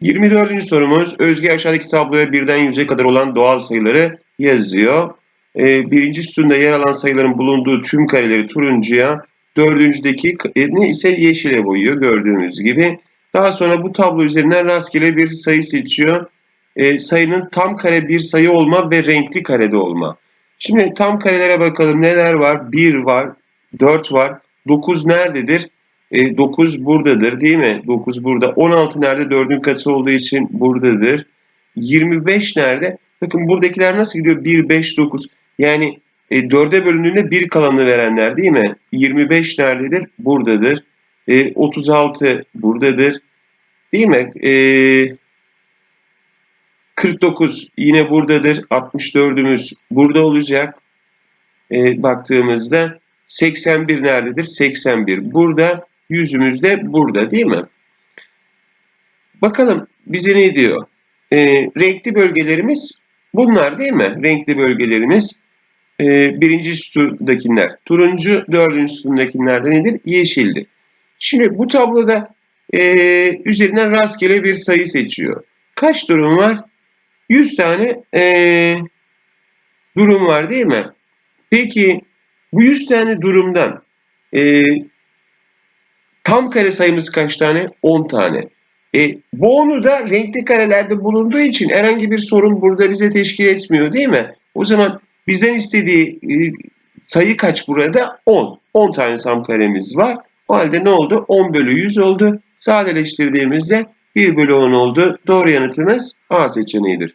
24. sorumuz Özge aşağıdaki tabloya birden 100'e kadar olan doğal sayıları yazıyor. Ee, birinci sütunda yer alan sayıların bulunduğu tüm kareleri turuncuya, dördüncüdeki ne ise yeşile boyuyor gördüğünüz gibi. Daha sonra bu tablo üzerinden rastgele bir sayı seçiyor. Ee, sayının tam kare bir sayı olma ve renkli karede olma. Şimdi tam karelere bakalım neler var? 1 var, 4 var. 9 nerededir? E, 9 buradadır değil mi? 9 burada. 16 nerede? 4'ün katı olduğu için buradadır. 25 nerede? Bakın buradakiler nasıl gidiyor? 1, 5, 9. Yani e, 4'e bölündüğünde 1 kalanını verenler değil mi? 25 nerededir? Buradadır. E, 36 buradadır. Değil mi? E, 49 yine buradadır. 64'ümüz burada olacak. E, baktığımızda 81 nerededir? 81 burada. Yüzümüz de burada değil mi? Bakalım bize ne diyor? E, renkli bölgelerimiz bunlar değil mi? Renkli bölgelerimiz e, birinci sütundakiler. Turuncu dördüncü sütundakiler de nedir? Yeşildir. Şimdi bu tabloda e, üzerinden rastgele bir sayı seçiyor. Kaç durum var? 100 tane e, durum var değil mi? Peki bu 100 tane durumdan e, tam kare sayımız kaç tane? 10 tane. E, bu onu da renkli karelerde bulunduğu için herhangi bir sorun burada bize teşkil etmiyor değil mi? O zaman bizden istediği e, sayı kaç burada? 10. 10 tane tam karemiz var. O halde ne oldu? 10 bölü 100 oldu. Sadeleştirdiğimizde 1 bölü 10 oldu. Doğru yanıtımız A seçeneğidir.